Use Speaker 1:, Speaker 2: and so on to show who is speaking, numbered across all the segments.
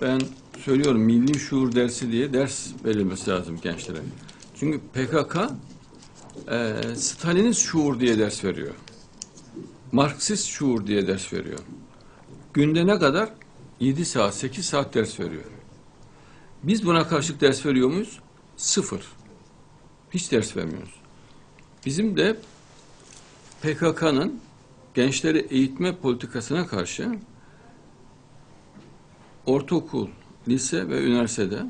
Speaker 1: Ben söylüyorum milli şuur dersi diye ders verilmesi lazım gençlere. Çünkü PKK e, Stalinist şuur diye ders veriyor. Marksist şuur diye ders veriyor. Günde ne kadar? 7 saat, 8 saat ders veriyor. Biz buna karşılık ders veriyor muyuz? Sıfır. Hiç ders vermiyoruz. Bizim de PKK'nın gençleri eğitme politikasına karşı ortaokul, lise ve üniversitede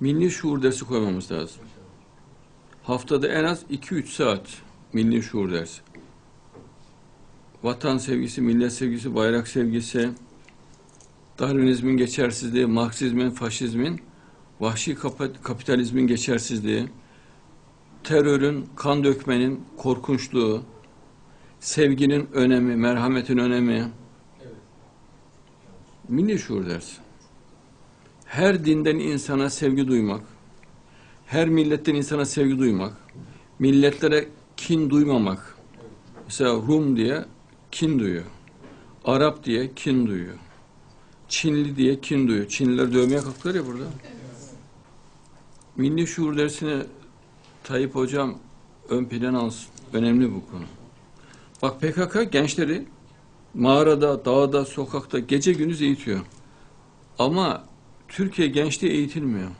Speaker 1: milli şuur dersi koymamız lazım. Haftada en az 2-3 saat milli şuur dersi. Vatan sevgisi, millet sevgisi, bayrak sevgisi, Darwinizmin geçersizliği, Marksizmin, faşizmin, vahşi kapitalizmin geçersizliği, terörün, kan dökmenin korkunçluğu, sevginin önemi, merhametin önemi, milli şuur dersi. Her dinden insana sevgi duymak, her milletten insana sevgi duymak, milletlere kin duymamak. Mesela Rum diye kin duyuyor. Arap diye kin duyuyor. Çinli diye kin duyuyor. Çinliler dövmeye kalktılar ya burada. Milli şuur dersini Tayyip Hocam ön plan alsın. Önemli bu konu. Bak PKK gençleri mağarada, dağda, sokakta gece gündüz eğitiyor. Ama Türkiye gençliği eğitilmiyor.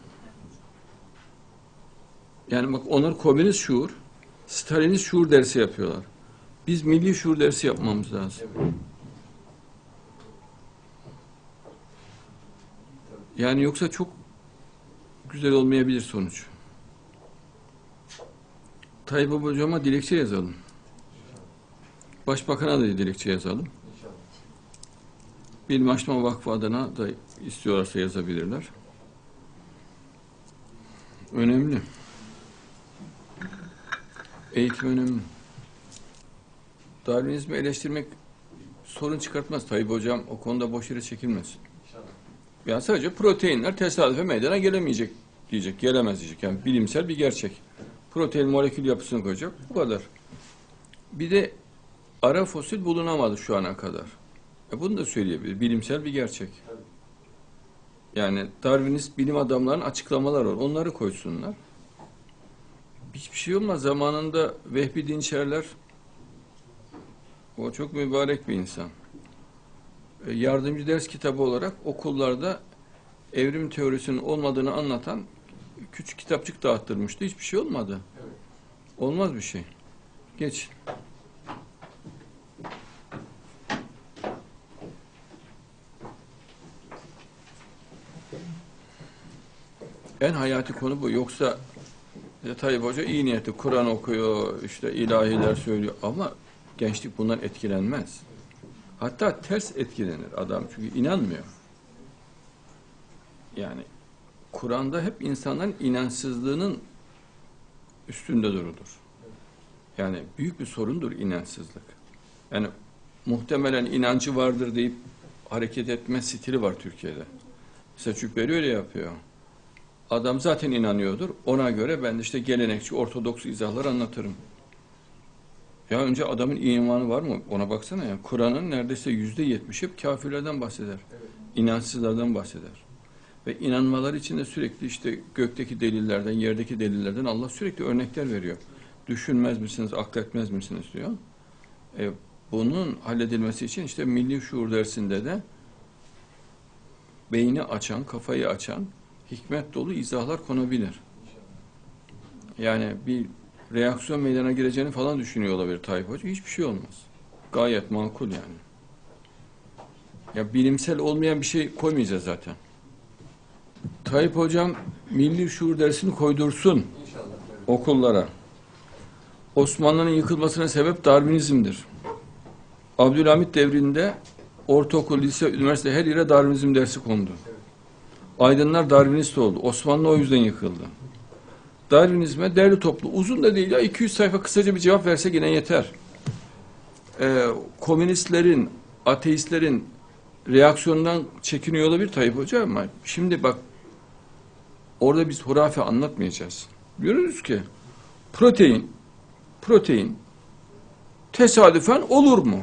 Speaker 1: Yani bak onlar komünist şuur, Stalinist şuur dersi yapıyorlar. Biz milli şuur dersi yapmamız lazım. Yani yoksa çok güzel olmayabilir sonuç. Tayyip Hocam'a dilekçe yazalım. Başbakan'a da dilekçe yazalım. Bilim Açma Vakfı adına da istiyorlarsa yazabilirler. Önemli. Eğitim önemli. Darwinizmi eleştirmek sorun çıkartmaz. Tayyip Hocam o konuda boş yere çekilmesin. Yani sadece proteinler tesadüfe meydana gelemeyecek diyecek, gelemez diyecek. Yani bilimsel bir gerçek. Protein molekül yapısını koyacak, bu kadar. Bir de ara fosil bulunamadı şu ana kadar. E bunu da söyleyebilir. Bilimsel bir gerçek. Yani Darwinist bilim adamlarının açıklamaları var. Onları koysunlar. Hiçbir şey olmaz. Zamanında Vehbi Dinçerler o çok mübarek bir insan. E, Yardımcı ders kitabı olarak okullarda evrim teorisinin olmadığını anlatan küçük kitapçık dağıttırmıştı. Hiçbir şey olmadı. Olmaz bir şey. Geç. En hayati konu bu. Yoksa e, Tayyip Hoca iyi niyetli Kur'an okuyor, işte ilahiler söylüyor ama gençlik bundan etkilenmez. Hatta ters etkilenir adam çünkü inanmıyor. Yani Kur'an'da hep insanların inançsızlığının üstünde durulur. Yani büyük bir sorundur inançsızlık. Yani muhtemelen inancı vardır deyip hareket etme stili var Türkiye'de. Selçuk Bey öyle yapıyor. Adam zaten inanıyordur. Ona göre ben de işte gelenekçi, ortodoks izahlar anlatırım. Ya önce adamın imanı var mı? Ona baksana ya. Kur'an'ın neredeyse yüzde yetmiş hep kafirlerden bahseder. İnançsızlardan bahseder. Ve inanmalar için de sürekli işte gökteki delillerden, yerdeki delillerden Allah sürekli örnekler veriyor. Düşünmez misiniz, akletmez misiniz diyor. E, bunun halledilmesi için işte milli şuur dersinde de beyni açan, kafayı açan, hikmet dolu izahlar konabilir. Yani bir reaksiyon meydana gireceğini falan düşünüyor olabilir Tayyip Hoca. Hiçbir şey olmaz. Gayet makul yani. Ya bilimsel olmayan bir şey koymayacağız zaten. Tayyip Hocam milli şuur dersini koydursun okullara. Osmanlı'nın yıkılmasına sebep Darwinizm'dir. Abdülhamit devrinde ortaokul, lise, üniversite her yere Darwinizm dersi kondu. Aydınlar Darwinist oldu. Osmanlı o yüzden yıkıldı. Darwinizme derli toplu, uzun da değil ya 200 sayfa kısaca bir cevap versek yine yeter. Ee, komünistlerin, ateistlerin reaksiyondan çekiniyor olabilir Tayyip Hoca ama şimdi bak orada biz hurafe anlatmayacağız. Diyoruz ki protein protein tesadüfen olur mu?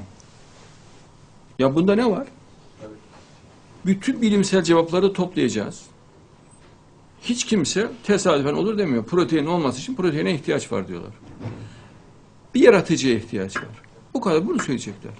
Speaker 1: Ya bunda ne var? Bütün bilimsel cevapları toplayacağız. Hiç kimse tesadüfen olur demiyor. Protein olması için proteine ihtiyaç var diyorlar. Bir yaratıcıya ihtiyaç var. Bu kadar bunu söyleyecekler.